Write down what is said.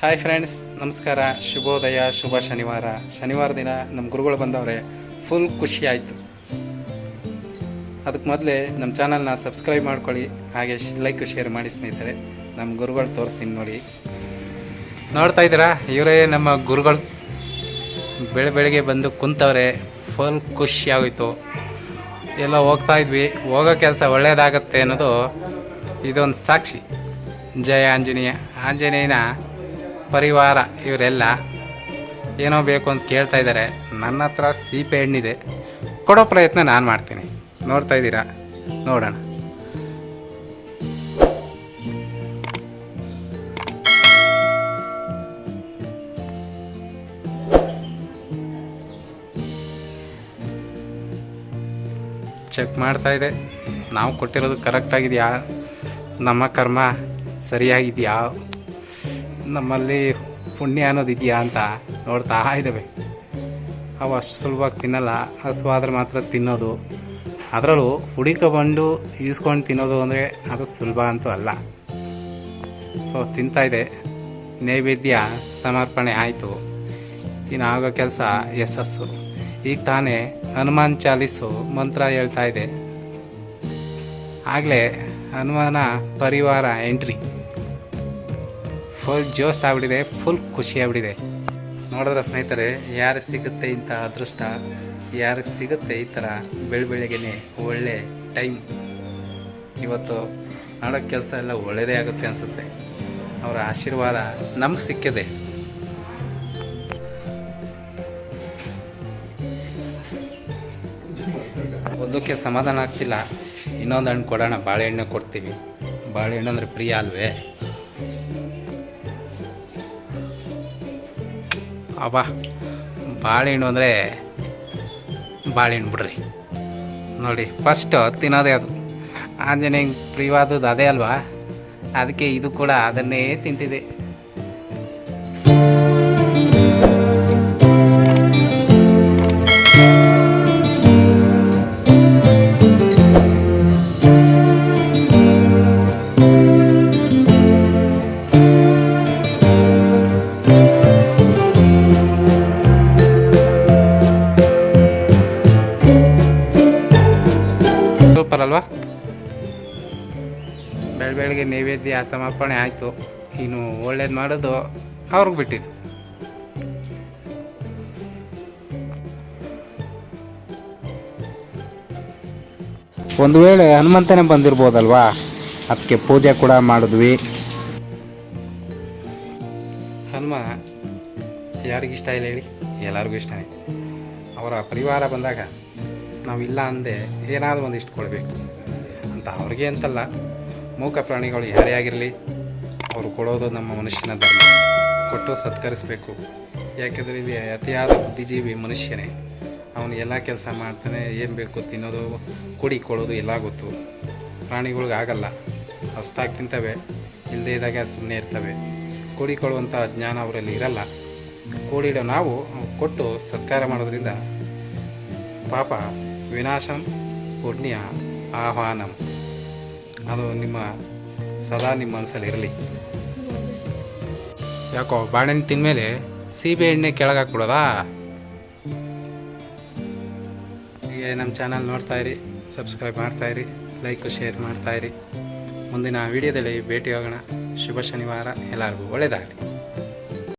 Hi friends ನಮಸ್ಕಾರ, ಶುಭೋದಯ, ಶುಭ ಶನಿವಾರ. ಶನಿವಾರ ದಿನ ನಮ್ಮ ಗುರುಗಳು ಬಂದವ್ರೆ ಫುಲ್ ಖುಷಿ ಆಯಿತು. ಅದಕ್ಕೆ ಮೊದಲೇ ನಮ್ಮ ಚಾನಲ್ನ ಸಬ್ಸ್ಕ್ರೈಬ್ ಮಾಡ್ಕೊಳ್ಳಿ, ಹಾಗೆ ಲೈಕ್ ಶೇರ್ ಮಾಡಿ ಸ್ನೇಹಿತರೆ. ನಮ್ಮ ಗುರುಗಳು ತೋರಿಸ್ತೀನಿ ನೋಡಿ. ನೋಡ್ತಾ ಇದ್ದೀರಾ? ಇವರೇ ನಮ್ಮ ಗುರುಗಳು. ಬೆಳೆ, ಬೆಳಗ್ಗೆ ಬಂದು ಕುಂತವ್ರೆ ಫುಲ್ ಖುಷಿ ಆಗೋಯ್ತು. ಎಲ್ಲ ಹೋಗ್ತಾ ಇದ್ವಿ. ಹೋಗೋ ಕೆಲಸ ಒಳ್ಳೆಯದಾಗತ್ತೆ ಅನ್ನೋದು ಇದೊಂದು ಸಾಕ್ಷಿ. ಜಯ ಆಂಜನೇಯ. ಆಂಜನೇಯನ ಪರಿವಾರ, ಇವರೆಲ್ಲ ಏನೋ ಬೇಕು ಅಂತ ಕೇಳ್ತಾ ಇದ್ದಾರೆ. ನನ್ನ ಹತ್ರ ಸೀಪೆ ಹಣ್ಣಿದೆ. ಕೊಡೋ ಪ್ರಯತ್ನ ನಾನು ಮಾಡ್ತೀನಿ. ನೋಡ್ತಾ ಇದ್ದೀರಾ? ನೋಡೋಣ. ಚೆಕ್ ಮಾಡ್ತಾ ಇದೆ. ನಾವು ಕೊಟ್ಟಿರೋದು ಕರೆಕ್ಟಾಗಿದೆಯಾ ನಮ್ಮ ಕರ್ಮ ಸರಿಯಾಗಿದೆಯಾ? ನಮ್ಮಲ್ಲಿ ಪುಣ್ಯ ಅನ್ನೋದು ಇದೆಯಾ ಅಂತ ನೋಡ್ತಾ ಇದ್ದಾವೆ. ಅವು ಅಷ್ಟು ಸುಲಭವಾಗಿ ತಿನ್ನಲ್ಲ ಹಸುವಾದ್ರೆ ಮಾತ್ರ ತಿನ್ನೋದು. ಅದರಲ್ಲೂ ಹುಡಿಕೊಬಂಡು ಈಸ್ಕೊಂಡು ತಿನ್ನೋದು ಅಂದರೆ ಅದು ಸುಲಭ ಅಂತೂ ಅಲ್ಲ. ಸೊ ತಿಂತಾಯಿದೆ ನೈವೇದ್ಯ ಸಮರ್ಪಣೆ ಆಯಿತು. ಇನ್ನು ಆಗೋ ಕೆಲಸ ಯಶಸ್ಸು. ಈಗ ತಾನೇ ಹನುಮಾನ್ ಚಾಲಿಸು ಮಂತ್ರ ಹೇಳ್ತಾ ಇದೆ. ಆಗಲೇ ಹನುಮಾನ ಪರಿವಾರ ಎಂಟ್ರಿ. ಫುಲ್ ಜೋಶ್ ಆಗ್ಬಿಟ್ಟಿದೆ, ಫುಲ್ ಖುಷಿ ಆಗ್ಬಿಟ್ಟಿದೆ. ನೋಡಿದ್ರೆ ಸ್ನೇಹಿತರೆ ಯಾರು ಸಿಗುತ್ತೆ ಇಂಥ ಅದೃಷ್ಟ? ಯಾರಿಗೆ ಸಿಗುತ್ತೆ ಈ ಥರ ಬೆಳ ಬೆಳಿಗ್ಗೆನೆ ಒಳ್ಳೆ ಟೈಮ್? ಇವತ್ತು ಮಾಡೋ ಕೆಲಸ ಎಲ್ಲ ಒಳ್ಳೆಯದೇ ಆಗುತ್ತೆ ಅನಿಸುತ್ತೆ. ಅವರ ಆಶೀರ್ವಾದ ನಮ್ಗೆ ಸಿಕ್ಕಿದೆ. ಒಂದಕ್ಕೆ ಸಮಾಧಾನ ಆಗ್ತಿಲ್ಲ. ಇನ್ನೊಂದು ಹಣ್ಣು ಕೊಡೋಣ ಬಾಳೆಹಣ್ಣು ಕೊಡ್ತೀವಿ. ಬಾಳೆಹಣ್ಣು ಅಂದರೆ ಪ್ರಿಯ ಅಲ್ವೇ? ಅಬ್ಬಾ ಬಾಳೆಹಣ್ಣು ಅಂದರೆ ಬಾಳೆಹಣ್ಣು ಬಿಡ್ರಿ. ನೋಡಿ ಫಸ್ಟು ತಿನ್ನೋದೇ ಅದು. ಆಂಜನೇಯ ಪ್ರಿಯವಾದದ್ದು ಅದೇ ಅಲ್ವಾ? ಅದಕ್ಕೆ ಇದು ಕೂಡ ಅದನ್ನೇ ತಿಂತಿದೆ. ಸೂಪರ್ ಅಲ್ವಾ ಬೆಳ ಬೆಳಗ್ಗೆ ನೈವೇದ್ಯ ಸಮರ್ಪಣೆ ಆಯಿತು. ಇನ್ನು ಒಳ್ಳೇದು ಮಾಡೋದು ಅವ್ರಿಗೆ ಬಿಟ್ಟಿದ್ದು. ಒಂದು ವೇಳೆ ಹನುಮಂತನೇ ಬಂದಿರ್ಬೋದಲ್ವಾ? ಅದಕ್ಕೆ ಪೂಜೆ ಕೂಡ ಮಾಡಿದ್ವಿ. ಹನುಮ ಯಾರಿಗಿಷ್ಟ ಇಲ್ಲ ಹೇಳಿ? ಎಲ್ಲರಿಗೂ ಇಷ್ಟ ಅವರ ಪರಿವಾರ ಬಂದಾಗ ನಾವಿಲ್ಲ ಅಂದೆ ಏನಾದರೂ ಒಂದಿಷ್ಟು ಕೊಡಬೇಕು. ಅಂತ ಅವ್ರಿಗೆ ಅಂತಲ್ಲ, ಮೂಕ ಪ್ರಾಣಿಗಳು ಯಾರೇ ಆಗಿರಲಿ, ಅವರು ಕೊಡೋದು ನಮ್ಮ ಮನುಷ್ಯನ ಧರ್ಮ. ಕೊಟ್ಟು ಸತ್ಕರಿಸಬೇಕು. ಯಾಕೆಂದರೆ ಇಲ್ಲಿ ಅತಿಯಾದ ಬುದ್ಧಿಜೀವಿ ಮನುಷ್ಯನೇ. ಅವನು ಎಲ್ಲ ಕೆಲಸ ಮಾಡ್ತಾನೆ, ಏನು ಬೇಕು ತಿನ್ನೋದು, ಕುಡಿ ಕೊಡೋದು, ಎಲ್ಲ ಗೊತ್ತು. ಪ್ರಾಣಿಗಳ್ಗೆ ಆಗಲ್ಲ. ಹೊಸ್ದಾಗಿ ತಿಂತವೆ ಇಲ್ಲದೇ ಇದ್ದಾಗ ಸುಮ್ಮನೆ ಇರ್ತವೆ. ಕೂಡಿಕೊಳ್ಳುವಂಥ ಜ್ಞಾನ ಅವರಲ್ಲಿ ಇರಲ್ಲ. ಕೂಡಿಡೋ ನಾವು ಕೊಟ್ಟು ಸತ್ಕಾರ ಮಾಡೋದ್ರಿಂದ ಪಾಪ ವಿನಾಶಂ ಪುಣ್ಯ ಆಹ್ವಾನಂ. ಅದು ನಿಮ್ಮ ಸದಾ ನಿಮ್ಮ ಮನಸ್ಸಲ್ಲಿ ಇರಲಿ. ಯಾಕೋ ಬಾಳೆಹಣ್ಣು ತಿಂದಮೇಲೆ ಸೀಬೆ ಎಣ್ಣೆ ಕೆಳಗೆ ಹಾಕ್ಬಿಡೋದಾ? ಹೀಗೆ ನಮ್ಮ ಚಾನಲ್ ನೋಡ್ತಾ ಇರಿ ಸಬ್ಸ್ಕ್ರೈಬ್ ಮಾಡ್ತಾ ಇರಿ ಲೈಕ್ ಶೇರ್ ಮಾಡ್ತಾ ಇರಿ. ಮುಂದಿನ ವಿಡಿಯೋದಲ್ಲಿ ಭೇಟಿ ಹೋಗೋಣ ಶುಭ ಶನಿವಾರ. ಎಲ್ಲರಿಗೂ ಒಳ್ಳೆಯದಾಗಲಿ